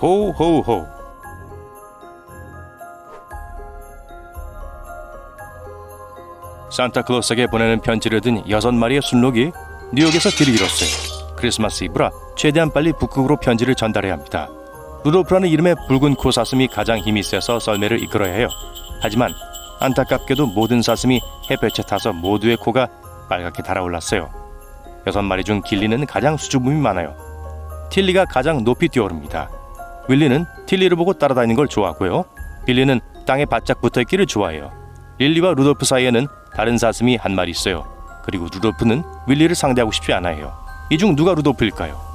호호호. 산타클로스에게 보내는 편지를 든 여섯 마리의 순록이 뉴욕에서 길을 잃었어요. 크리스마스 이브라 최대한 빨리 북극으로 편지를 전달해야 합니다. 루돌프라는 이름의 붉은 코 사슴이 가장 힘이 세서 썰매를 이끌어야 해요. 하지만 안타깝게도 모든 사슴이 햇볕에 타서 모두의 코가 빨갛게 달아올랐어요. 여섯 마리 중 길리는 가장 수줍음이 많아요. 틸리가 가장 높이 뛰어오릅니다. 윌리는 틸리를 보고 따라다니는 걸 좋아하고요. 빌리는 땅에 바짝 붙어 있기를 좋아해요. 릴리와 루돌프 사이에는 다른 사슴이 한 마리 있어요. 그리고 루돌프는 윌리를 상대하고 싶지 않아요. 이 중 누가 루돌프일까요?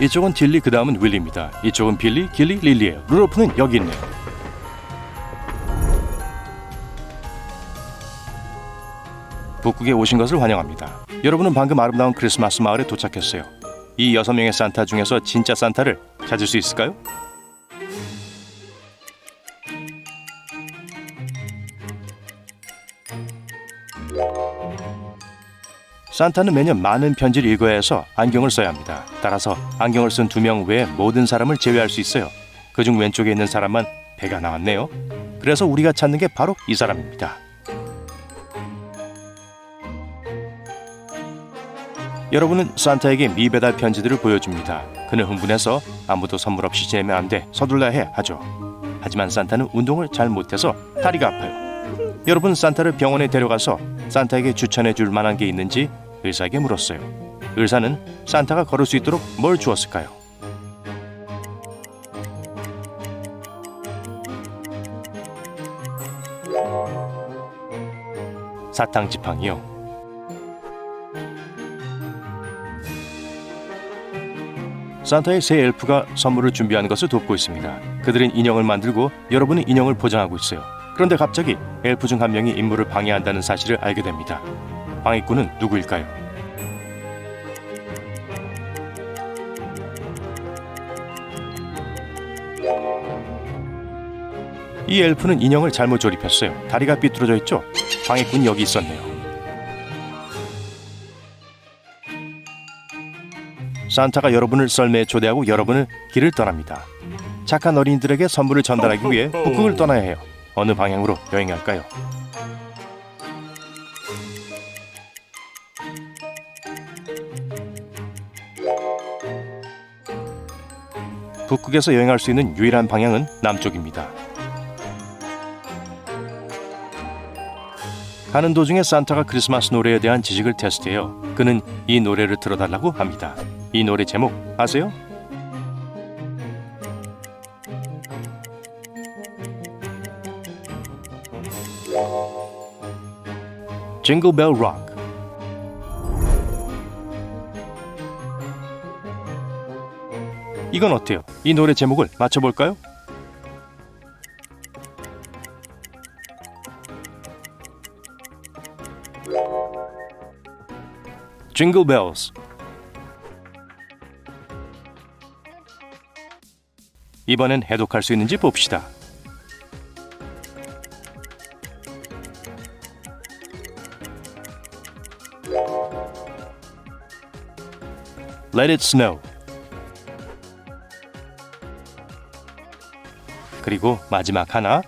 이쪽은 딜리 그 다음은 윌리입니다. 이쪽은 빌리, 길리, 릴리예요. 루돌프는 여기 있네요. 북극에 오신 것을 환영합니다. 여러분은 방금 아름다운 크리스마스 마을에 도착했어요. 이 여섯 명의 산타 중에서 진짜 산타를 찾을 수 있을까요? 산타는 매년 많은 편지를 읽어야 해서 안경을 써야 합니다. 따라서 안경을 쓴 두 명 외에 모든 사람을 제외할 수 있어요. 그중 왼쪽에 있는 사람만 배가 나왔네요. 그래서 우리가 찾는 게 바로 이 사람입니다. 여러분은 산타에게 미배달 편지들을 보여줍니다. 그는 흥분해서 아무도 선물 없이 지내면 안 돼. 서둘러야 해 하죠. 하지만 산타는 운동을 잘 못해서 다리가 아파요. 여러분 산타를 병원에 데려가서 산타에게 추천해 줄 만한 게 있는지 의사에게 물었어요. 의사는 산타가 걸을 수 있도록 뭘 주었을까요? 사탕 지팡이요. 산타의 새 엘프가 선물을 준비하는 것을 돕고 있습니다. 그들은 인형을 만들고 여러분은 인형을 포장하고 있어요. 그런데 갑자기 엘프 중 한 명이 임무를 방해한다는 사실을 알게 됩니다. 방해꾼은 누구일까요? 이 엘프는 인형을 잘못 조립했어요. 다리가 삐뚤어져 있죠? 방해꾼이 여기 있었네요. 산타가 여러분을 썰매에 초대하고 여러분을 길을 떠납니다. 착한 어린이들에게 선물을 전달하기 위해 북극을 떠나야 해요. 어느 방향으로 여행할까요? 북극에서 여행할 수 있는 유일한 방향은 남쪽입니다. 가는 도중에 산타가 크리스마스 노래에 대한 지식을 테스트해요. 그는 이 노래를 들어달라고 합니다. 이 노래 제목 아세요? 징글 벨 록. 이건 어때요? 이 노래 제목을 맞춰볼까요? 징글 벨스 이번엔 해독할 수 있는지 봅시다. Let it snow. 그리고 마지막 하나.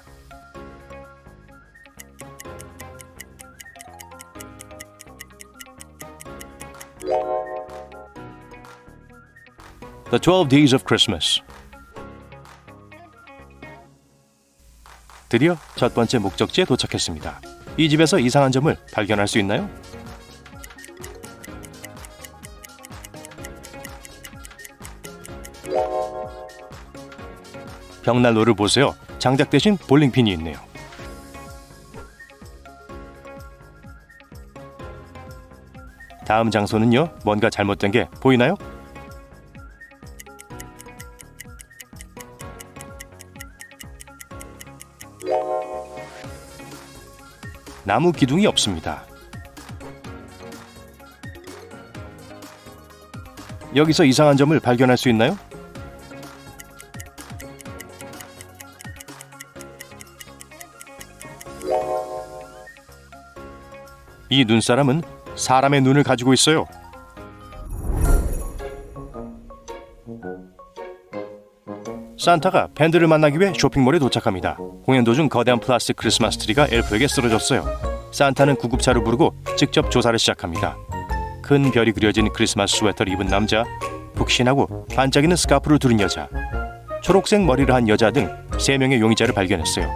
The Twelve Days of Christmas. 드디어 첫 번째 목적지에 도착했습니다. 이 집에서 이상한 점을 발견할 수 있나요? 벽난로를 보세요. 장작 대신 볼링핀이 있네요. 다음 장소는요. 뭔가 잘못된 게 보이나요? 나무 기둥이 없습니다. 여기서 이상한 점을 발견할 수 있나요? 이 눈사람은 사람의 눈을 가지고 있어요. 산타가 팬들을 만나기 위해 쇼핑몰에 도착합니다. 공연 도중 거대한 플라스틱 크리스마스 트리가 엘프에게 쓰러졌어요. 산타는 구급차를 부르고 직접 조사를 시작합니다. 큰 별이 그려진 크리스마스 스웨터를 입은 남자, 푹신하고 반짝이는 스카프를 두른 여자, 초록색 머리를 한 여자 등세 명의 용의자를 발견했어요.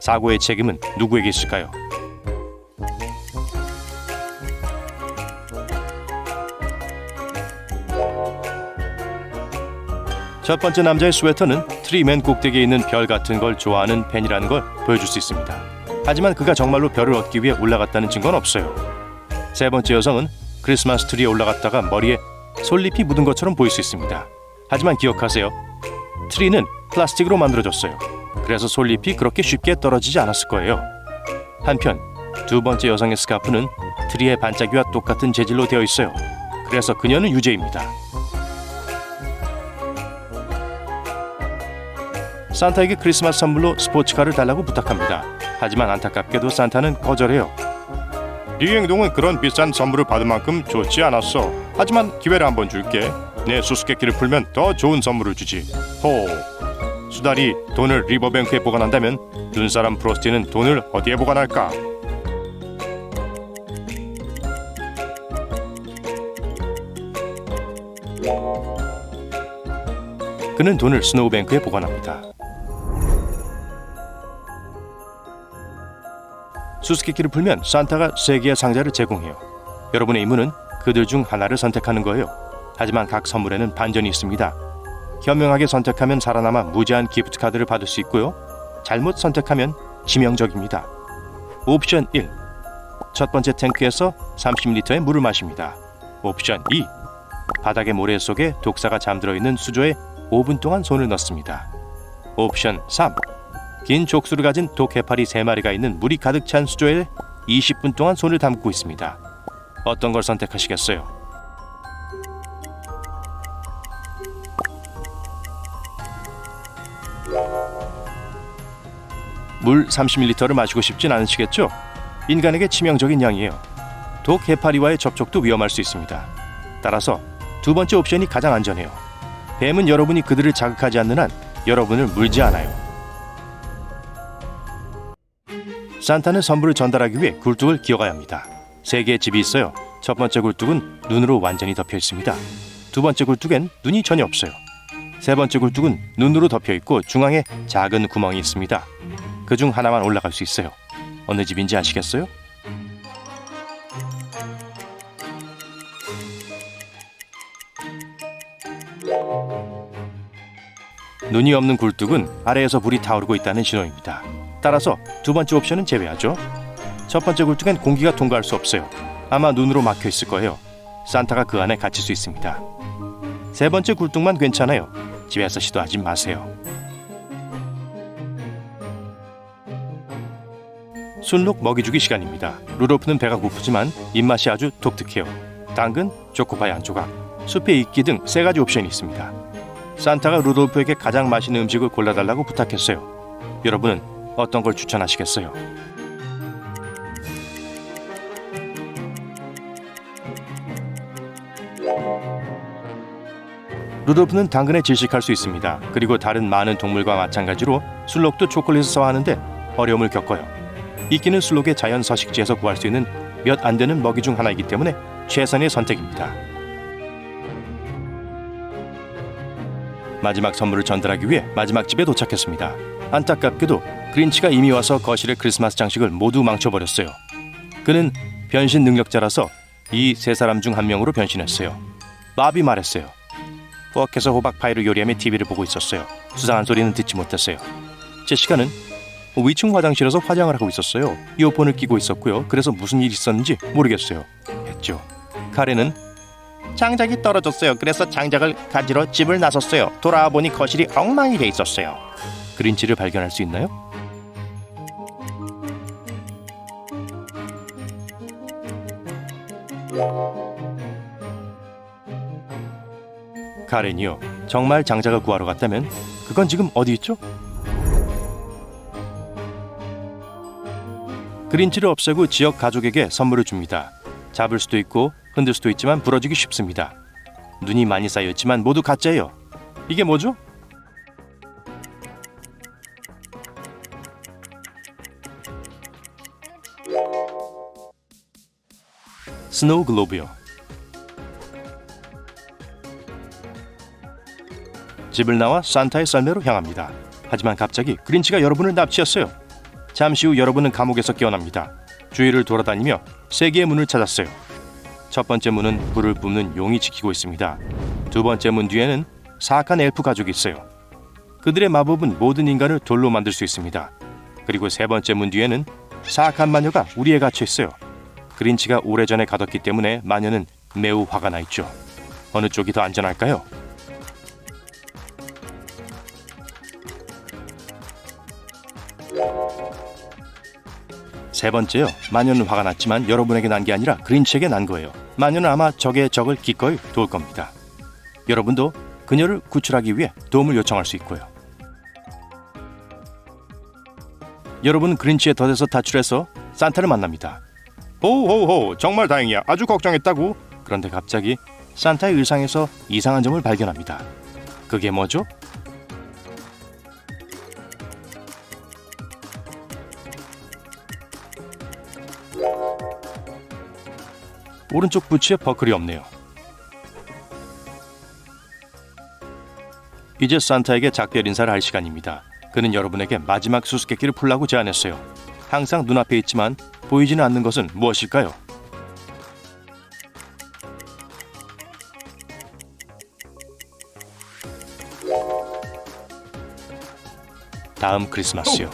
사고의 책임은 누구에게 있을까요? 첫 번째 남자의 스웨터는 트리맨 꼭대기에 있는 별 같은 걸 좋아하는 팬이라는 걸 보여줄 수 있습니다. 하지만 그가 정말로 별을 얻기 위해 올라갔다는 증거는 없어요. 세 번째 여성은 크리스마스 트리에 올라갔다가 머리에 솔잎이 묻은 것처럼 보일 수 있습니다. 하지만 기억하세요. 트리는 플라스틱으로 만들어졌어요. 그래서 솔잎이 그렇게 쉽게 떨어지지 않았을 거예요. 한편 두 번째 여성의 스카프는 트리의 반짝이와 똑같은 재질로 되어 있어요. 그래서 그녀는 유죄입니다. 산타에게 크리스마스 선물로 스포츠카를 달라고 부탁합니다. 하지만 안타깝게도 산타는 거절해요. 네 행동은 그런 비싼 선물을 받을 만큼 좋지 않았어. 하지만 기회를 한번 줄게. 내 수수께끼를 풀면 더 좋은 선물을 주지. 호. 수달이 돈을 리버뱅크에 보관한다면 눈사람 프로스티는 돈을 어디에 보관할까? 그는 돈을 스노우뱅크에 보관합니다. 수수께끼를 풀면 산타가 세 개의 상자를 제공해요. 여러분의 임무는 그들 중 하나를 선택하는 거예요. 하지만 각 선물에는 반전이 있습니다. 현명하게 선택하면 살아남아 무제한 기프트 카드를 받을 수 있고요. 잘못 선택하면 치명적입니다. 옵션 1. 첫 번째 탱크에서 30리터의 물을 마십니다. 옵션 2. 바닥의 모래 속에 독사가 잠들어 있는 수조에 5분 동안 손을 넣습니다. 옵션 3. 긴 족수를 가진 독 해파리 3마리가 있는 물이 가득 찬 수조에 20분 동안 손을 담고 있습니다. 어떤 걸 선택하시겠어요? 물 30ml를 마시고 싶진 않으시겠죠? 인간에게 치명적인 양이에요. 독 해파리와의 접촉도 위험할 수 있습니다. 따라서 두 번째 옵션이 가장 안전해요. 뱀은 여러분이 그들을 자극하지 않는 한 여러분을 물지 않아요. 산타는 선물을 전달하기 위해 굴뚝을 기어가야 합니다. 세 개의 집이 있어요. 첫 번째 굴뚝은 눈으로 완전히 덮여 있습니다. 두 번째 굴뚝엔 눈이 전혀 없어요. 세 번째 굴뚝은 눈으로 덮여 있고 중앙에 작은 구멍이 있습니다. 그 중 하나만 올라갈 수 있어요. 어느 집인지 아시겠어요? 눈이 없는 굴뚝은 아래에서 불이 타오르고 있다는 신호입니다. 따라서 두 번째 옵션은 제외하죠. 첫 번째 굴뚝엔 공기가 통과할 수 없어요. 아마 눈으로 막혀 있을 거예요. 산타가 그 안에 갇힐 수 있습니다. 세 번째 굴뚝만 괜찮아요. 집에서 시도하지 마세요. 순록 먹이주기 시간입니다. 루돌프는 배가 고프지만 입맛이 아주 독특해요. 당근, 초코파이 한 조각, 숲의 이끼 등 세 가지 옵션이 있습니다. 산타가 루돌프에게 가장 맛있는 음식을 골라달라고 부탁했어요. 여러분은 어떤 걸 추천하시겠어요? 루돌프는 당근에 질식할 수 있습니다. 그리고 다른 많은 동물과 마찬가지로 술록도 초콜릿을 써야 하는데 어려움을 겪어요. 이끼는 술록의 자연 서식지에서 구할 수 있는 몇 안 되는 먹이 중 하나이기 때문에 최선의 선택입니다. 마지막 선물을 전달하기 위해 마지막 집에 도착했습니다. 안타깝게도 그린치가 이미 와서 거실의 크리스마스 장식을 모두 망쳐버렸어요. 그는 변신 능력자라서 이 세 사람 중 한 명으로 변신했어요. 마비 말했어요. 부엌에서 호박 파이를 요리하며 TV를 보고 있었어요. 수상한 소리는 듣지 못했어요. 제시카는 위층 화장실에서 화장을 하고 있었어요. 이어폰을 끼고 있었고요. 그래서 무슨 일이 있었는지 모르겠어요. 했죠. 카레는 장작이 떨어졌어요. 그래서 장작을 가지러 집을 나섰어요. 돌아와 보니 거실이 엉망이 돼 있었어요. 그린치를 발견할 수 있나요? 카렌이요. 정말 장작을 구하러 갔다면 그건 지금 어디 있죠? 그린치를 없애고 지역 가족에게 선물을 줍니다. 잡을 수도 있고 흔들 수도 있지만 부러지기 쉽습니다. 눈이 많이 쌓였지만 모두 가짜예요. 이게 뭐죠? 스노우 글로브요. 집을 나와 산타의 썰매로 향합니다. 하지만 갑자기 그린치가 여러분을 납치했어요. 잠시 후 여러분은 감옥에서 깨어납니다. 주위를 돌아다니며 세 개의 문을 찾았어요. 첫 번째 문은 불을 뿜는 용이 지키고 있습니다. 두 번째 문 뒤에는 사악한 엘프 가족이 있어요. 그들의 마법은 모든 인간을 돌로 만들 수 있습니다. 그리고 세 번째 문 뒤에는 사악한 마녀가 우리에 갇혀 있어요. 그린치가 오래전에 가뒀기 때문에 마녀는 매우 화가 나 있죠. 어느 쪽이 더 안전할까요? 세 번째요. 마녀는 화가 났지만 여러분에게 난 게 아니라 그린치에게 난 거예요. 마녀는 아마 적의 적을 기꺼이 도울 겁니다. 여러분도 그녀를 구출하기 위해 도움을 요청할 수 있고요. 여러분은 그린치의 덫에서 탈출해서 산타를 만납니다. 호호호 정말 다행이야 아주 걱정했다고 그런데 갑자기 산타의 의상에서 이상한 점을 발견합니다. 그게 뭐죠? 오른쪽 부츠에 버클이 없네요. 이제 산타에게 작별 인사를 할 시간입니다. 그는 여러분에게 마지막 수수께끼를 풀라고 제안했어요. 항상 눈앞에 있지만 보이지는 않는 것은 무엇일까요? 다음 크리스마스요.